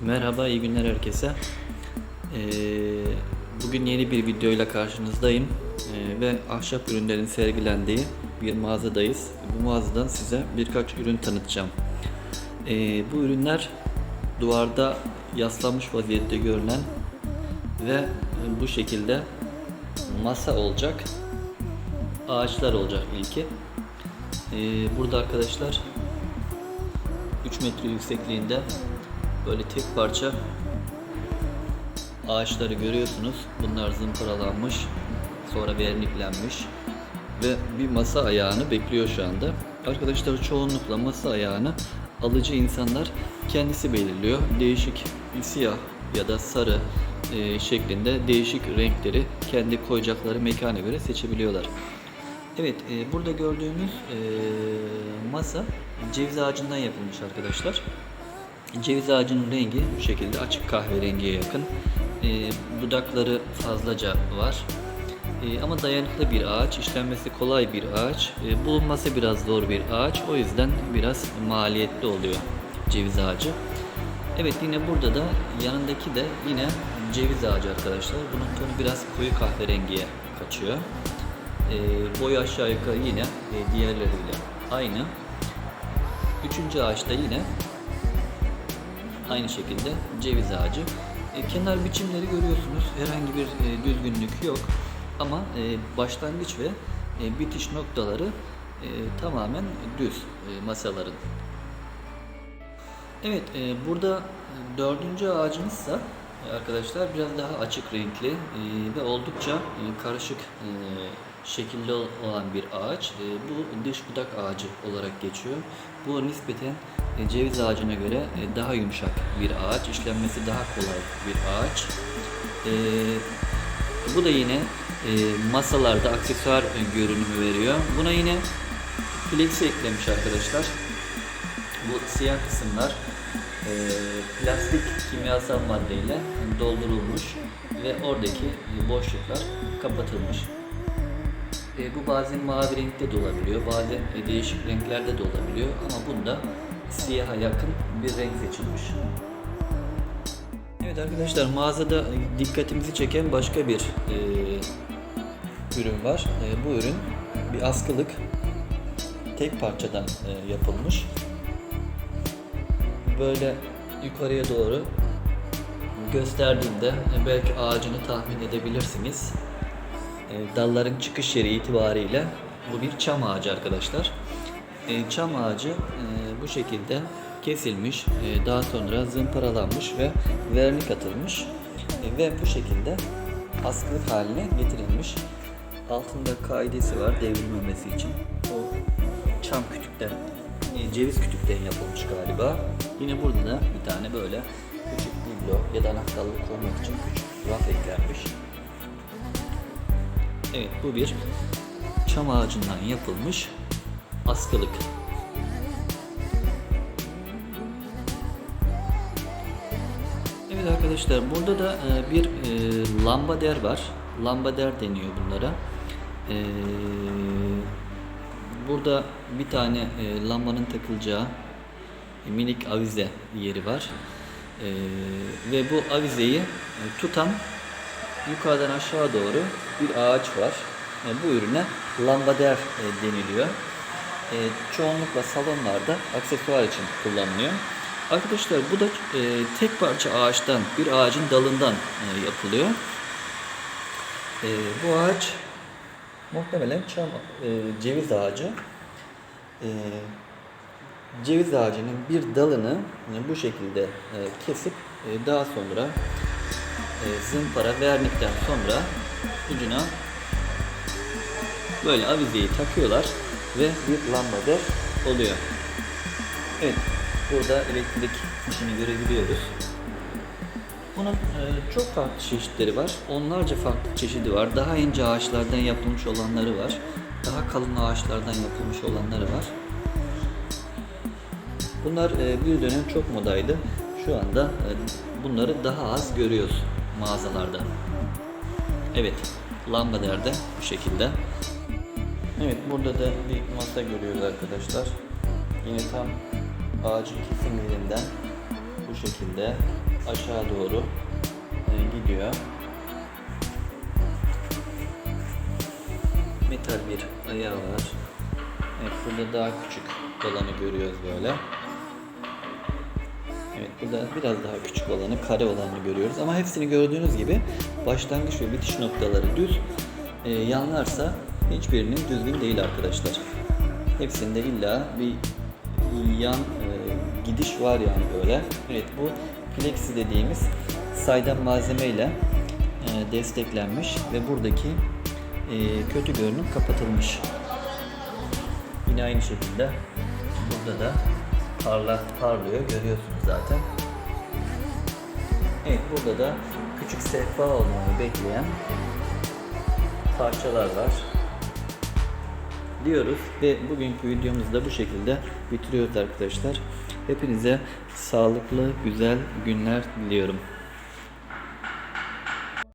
Merhaba, iyi günler herkese. Ee, bugün yeni bir videoyla karşınızdayım Ee, ve ahşap ürünlerin sergilendiği bir mağazadayız. Bu mağazadan size birkaç ürün tanıtacağım. Ee, bu ürünler duvarda yaslanmış vaziyette görülen ve bu şekilde masa olacak, ağaçlar olacak ilki. Burada arkadaşlar 3 metre yüksekliğinde böyle tek parça ağaçları görüyorsunuz. Bunlar zımparalanmış, sonra verniklenmiş ve bir masa ayağını bekliyor şu anda. Arkadaşlar çoğunlukla masa ayağını alıcı insanlar kendisi belirliyor. Değişik siyah ya da sarı e, şeklinde değişik renkleri kendi koyacakları mekana göre seçebiliyorlar. Evet, e, burada gördüğünüz e, masa ceviz ağacından yapılmış arkadaşlar. Ceviz ağacının rengi bu şekilde açık kahverengiye yakın. E, budakları fazlaca var. E, ama dayanıklı bir ağaç, işlenmesi kolay bir ağaç, e, bulunması biraz zor bir ağaç. O yüzden biraz maliyetli oluyor ceviz ağacı. Evet yine burada da yanındaki de yine ceviz ağacı arkadaşlar. Bunun tonu biraz koyu kahverengiye kaçıyor. E, boyu aşağı yukarı yine e, diğerleriyle aynı. Üçüncü ağaçta yine aynı şekilde ceviz ağacı. E, kenar biçimleri görüyorsunuz. Herhangi bir e, düzgünlük yok. Ama e, başlangıç ve e, bitiş noktaları e, tamamen düz e, masaların. Evet, e, burada dördüncü ağacımızsa e, arkadaşlar biraz daha açık renkli e, ve oldukça e, karışık e, şekilli olan bir ağaç. E, bu dış budak ağacı olarak geçiyor. Bu nispeten ceviz ağacına göre e, daha yumuşak bir ağaç, işlenmesi daha kolay bir ağaç. E, bu da yine e, masalarda aksesuar e, görünümü veriyor. Buna yine flexi eklemiş arkadaşlar. Bu siyah kısımlar e, plastik kimyasal maddeyle doldurulmuş ve oradaki boşluklar kapatılmış. E, bu bazen mavi renkte de olabiliyor, bazen e, değişik renklerde de olabiliyor ama bunda siyaha yakın bir renk seçilmiş. Evet arkadaşlar mağazada dikkatimizi çeken başka bir e, ürün var. E, bu ürün bir askılık tek parçadan e, yapılmış. Böyle yukarıya doğru gösterdiğimde e, belki ağacını tahmin edebilirsiniz. E, dalların çıkış yeri itibariyle bu bir çam ağacı arkadaşlar. E, çam ağacı e, bu şekilde kesilmiş, e, daha sonra zımparalanmış ve vernik atılmış ve bu şekilde askılık haline getirilmiş. Altında kaidesi var devrilmemesi için. O çam kütükten, ceviz kütükten yapılmış galiba. Yine burada da bir tane böyle küçük biblo ya da anahtarlık koymak için küçük raf eklenmiş. Evet bu bir çam ağacından yapılmış askılık. Evet arkadaşlar burada da e, bir e, lambader var. Lambader deniyor bunlara. E, burada bir tane lambanın takılacağı minik avize yeri var. Ve bu avizeyi tutan yukarıdan aşağı doğru bir ağaç var. Bu ürüne lambader deniliyor. E, çoğunlukla salonlarda aksesuar için kullanılıyor. Arkadaşlar bu da e, tek parça ağaçtan, bir ağacın dalından e, yapılıyor. E, bu ağaç muhtemelen çam, e, ceviz ağacı. E, ceviz ağacının bir dalını e, bu şekilde e, kesip e, daha sonra e, zımpara vernikten sonra ucuna böyle avizeyi takıyorlar ve bir lambader oluyor. Evet, burada elektrik işini görebiliyoruz. Bunun e, çok farklı çeşitleri var. Onlarca farklı çeşidi var. Daha ince ağaçlardan yapılmış olanları var. Daha kalın ağaçlardan yapılmış olanları var. Bunlar e, bir dönem çok modaydı. Şu anda e, bunları daha az görüyoruz mağazalarda. Evet, lambader de bu şekilde. Evet, burada da bir masa görüyoruz arkadaşlar. Yine tam ağacın kesim yerinden bu şekilde aşağı doğru e, gidiyor. Metal bir ayağı var. Evet burada daha küçük olanı görüyoruz böyle. Evet burada biraz daha küçük olanı, kare olanı görüyoruz. Ama hepsini gördüğünüz gibi başlangıç ve bitiş noktaları düz. Ee, yanlarsa hiçbirinin düzgün değil arkadaşlar. Hepsinde illa bir yan e, gidiş var yani böyle. Evet bu plexi dediğimiz saydam malzemeyle e, desteklenmiş ve buradaki e, kötü görünüm kapatılmış. Yine aynı şekilde burada da parla, parlıyor görüyorsunuz zaten. Evet burada da küçük sehpa olmayı bekleyen parçalar var diyoruz ve bugünkü videomuzu da bu şekilde bitiriyoruz arkadaşlar. Hepinize sağlıklı, güzel günler diliyorum.